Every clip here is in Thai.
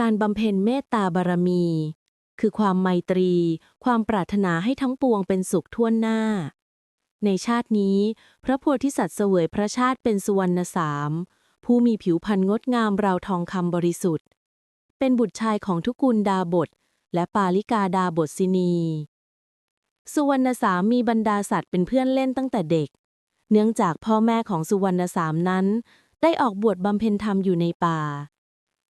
การบำเพ็ญเมตตาบารมี คือความไมตรี ความปรารถนาให้ทั้งปวงเป็นสุขทั่วหน้า ในชาตินี้ พระโพธิสัตว์เสวยพระชาติเป็นสุวรรณสาม ผู้มีผิวพรรณงดงามราวทองคำบริสุทธิ์ เป็นบุตรชายของทุกุลดาบท และปาลิกาดาบทสินี สุวรรณสามมีบรรดาสัตว์เป็นเพื่อนเล่นตั้งแต่เด็ก เนื่องจากพ่อแม่ของสุวรรณสามนั้น ได้ออกบวชบำเพ็ญธรรมอยู่ในป่า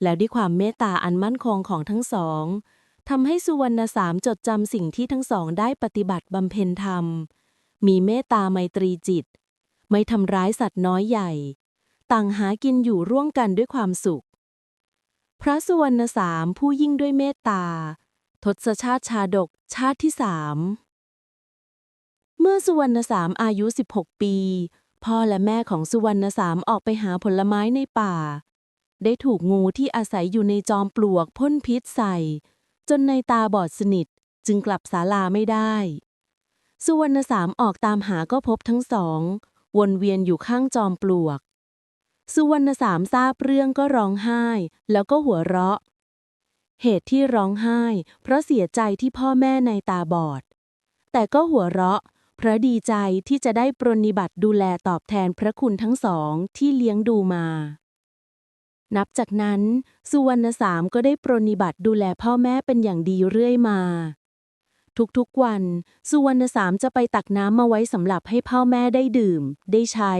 แล้วด้วยความเมตตาอันมั่นคงของทั้งสองทำให้สุวรรณสามจดจำสิ่งที่ทั้งสองได้ปฏิบัติบำเพ็ญธรรม มีเมตตาไมตรีจิต ไม่ทำร้ายสัตว์น้อยใหญ่ ต่างหากินอยู่ร่วมกันด้วยความสุข พระสุวรรณสามผู้ยิ่งด้วยเมตตา ทศชาติชาดกชาติที่สามเมื่อสุวรรณสามอายุ 16 ปี พ่อและแม่ของสุวรรณสามออกไปหาผลไม้ในป่า ได้ถูกงูที่อาศัยอยู่ในจอมปลวกพ่นพิษใส่ จนในตาบอดสนิทจึงกลับศาลาไม่ได้ สุวรรณสามออกตามหาก็พบทั้งสอง วนเวียนอยู่ข้างจอมปลวก สุวรรณสามทราบเรื่องก็ร้องไห้ แล้วก็หัวเราะ เหตุที่ร้องไห้ เพราะเสียใจที่พ่อแม่ในตาบอด แต่ก็หัวเราะเพราะดีใจที่จะได้ปรนนิบัติดูแลตอบแทนพระคุณทั้งสองที่เลี้ยงดูมา นับจากนั้น สุวรรณสามก็ได้ปรนนิบัติดูแลพ่อแม่เป็นอย่างดีเรื่อยมา ทุกๆวัน สุวรรณสามจะไปตักน้ำมาไว้สำหรับให้พ่อแม่ได้ดื่ม ได้ใช้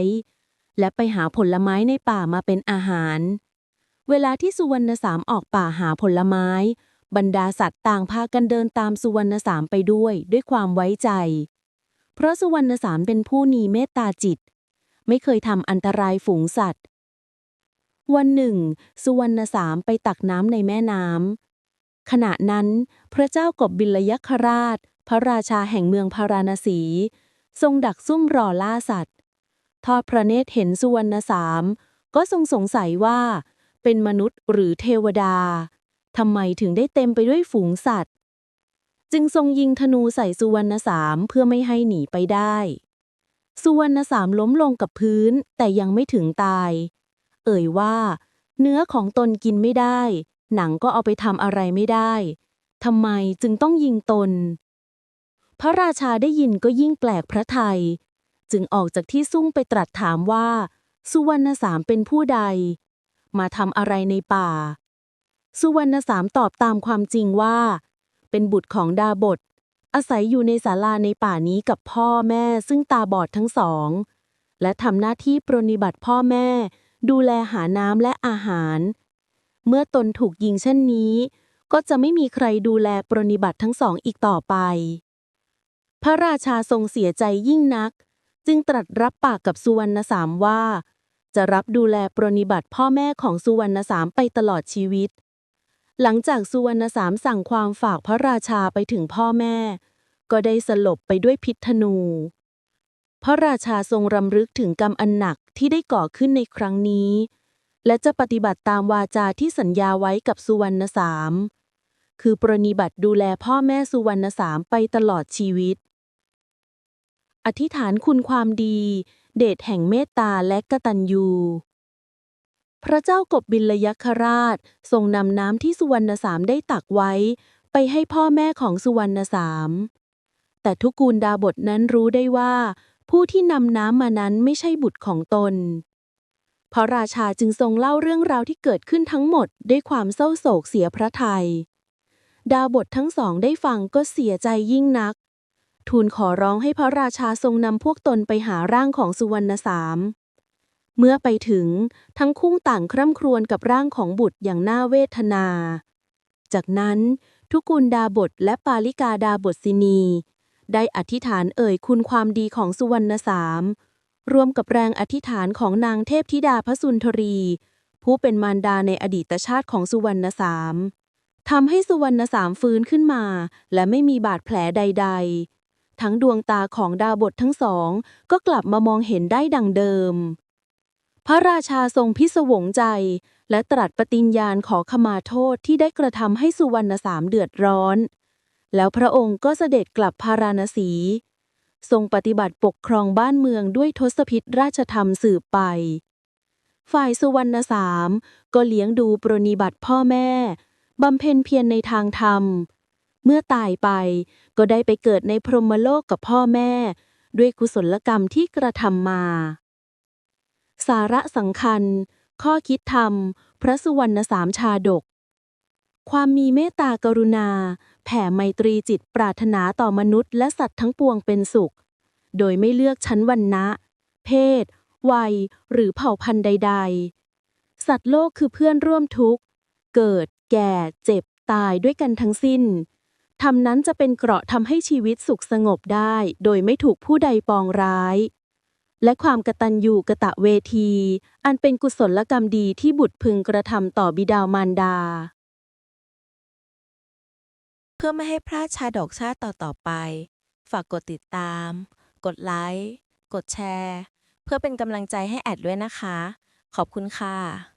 และไปหาผลไม้ในป่ามาเป็นอาหาร เวลาที่สุวรรณสามออกป่าหาผลไม้ บรรดาสัตว์ต่างพากันเดินตามสุวรรณสามไปด้วย ด้วยความไว้ใจ เพราะสุวรรณสามเป็นผู้มีเมตตาจิต ไม่เคยทำอันตรายฝูงสัตว์ วันหนึ่ง สุวรรณสามไปตักน้ำในแม่น้ำขณะนั้น พระเจ้ากบบิลยัครราช พระราชาแห่งเมืองพาราณสี ทรงดักซุ่มรอล่าสัตว์ ทอดพระเนตรเห็นสุวรรณสาม ก็ทรงสงสัยว่า เป็นมนุษย์หรือเทวดาทำไมถึงได้เต็มไปด้วยฝูงสัตว์ จึงทรงยิงธนูใส่สุวรรณสามเพื่อไม่ให้หนีไปได้ สุวรรณสามล้มลงกับพื้นแต่ยังไม่ถึงตาย เอ่ยว่า เนื้อของตนกินไม่ได้ หนังก็เอาไปทำอะไรไม่ได้ทำไมจึงต้องยิงตน พระราชาได้ยินก็ยิ่งแปลกพระไทย จึงออกจากที่ซุ่มไปตรัสถามว่า สุวรรณสามเป็นผู้ใด มาทำอะไรในป่า สุวรรณสามตอบตามความจริงว่า เป็นบุตรของดาบท อาศัยอยู่ในศาลาในป่านี้กับพ่อแม่ซึ่งตาบอดทั้งสอง และทำหน้าที่ปรนนิบัติพ่อแม่ ดูแลหาน้ำและอาหาร เมื่อตนถูกยิงเช่นนี้ ก็จะไม่มีใครดูแลปรนนิบัติทั้งสองอีกต่อไป พระราชาทรงเสียใจยิ่งนัก จึงตรัสรับปากกับสุวรรณสามว่า จะรับดูแลปรนนิบัติพ่อแม่ของสุวรรณสามไปตลอดชีวิต หลังจากสุวรรณสามสั่งความฝากพระราชาไปถึงพ่อแม่ ก็ได้สลบไปด้วยพิษธนูพระราชาทรงรำลึกถึงกรรมอันหนัก ที่ได้ก่อขึ้นในครั้งนี้ และจะปฏิบัติตามวาจาที่สัญญาไว้กับสุวรรณสาม คือปรนนิบัติดูแลพ่อแม่สุวรรณสามไปตลอดชีวิต อธิษฐานคุณความดี เดชแห่งเมตตาและกตัญญูพระเจ้ากบบิลยัคราชทรงนำน้ำที่สุวรรณสามได้ตักไว้ ไปให้พ่อแม่ของสุวรรณสาม แต่ทุกูลดาบทนั้นรู้ได้ว่า ผู้ที่นำน้ำมานั้นไม่ใช่บุตรของตน พระราชาจึงทรงเล่าเรื่องราวที่เกิดขึ้นทั้งหมดด้วยความเศร้าโศกเสียพระทยัย ดาบททั้งสองได้ฟังก็เสียใจยิ่งนัก ทูลขอร้องให้พระราชาทรงนำพวกตนไปหาร่างของสุวรรณสาม เมื่อไปถึงทั้งคู่ต่างคร่ำครวญกับร่างของบุตรอย่างน่าเวทนา จากนั้นทุกุลดาบทและปาลิกาดาบทสินี ได้อธิษฐานเอ่ยคุณความดีของสุวรรณสามรวมกับแรงอธิษฐานของนางเทพธิดาพระสุนทรี ผู้เป็นมารดาในอดีตชาติของสุวรรณสามทำให้สุวรรณสามฟื้นขึ้นมา และไม่มีบาดแผลใด ๆ ทั้งดวงตาของดาบททั้งสอง ก็กลับมามองเห็นได้ดังเดิม พระราชาทรงพิศวงใจ และตรัสปฏิญญาณขอขมาโทษที่ได้กระทำให้สุวรรณสามเดือดร้อน แล้วพระองค์ก็เสด็จกลับพาราณสี ทรงปฏิบัติปกครองบ้านเมืองด้วยทศพิธราชธรรมสืบไป ฝ่ายสุวรรณสาม ก็เลี้ยงดูปรนิบัติพ่อแม่ บำเพ็ญเพียรในทางธรรม เมื่อตายไปก็ได้ไปเกิดในพรหมโลกกับพ่อแม่ ด้วยกุศลกรรมที่กระทำมา สาระสำคัญ ข้อคิดธรรม พระสุวรรณสามชาดก ความมีเมตตากรุณา แผ่ไมตรีจิตปรารถนาต่อมนุษย์และสัตว์ทั้งปวงเป็นสุข โดยไม่เลือกชั้นวรรณะ เพศ วัย หรือเผ่าพันธุ์ใด ๆ สัตว์โลกคือเพื่อนร่วมทุกข์ เกิด แก่ เจ็บ ตายด้วยกันทั้งสิ้นทำนั้นจะเป็นเกราะทำให้ชีวิตสุขสงบได้ โดยไม่ถูกผู้ใดปองร้าย และความกตัญญูกะตะเวที อันเป็นกุศลกรรมดีที่บุตรพึงกระทำต่อบิดามารดา พื่อไม่ให้พลาดชาดกชาติต่อๆไป ฝากกดติดตาม กดไลค์ กดแชร์ เพื่อเป็นกำลังใจให้แอดด้วยนะคะ ขอบคุณค่ะ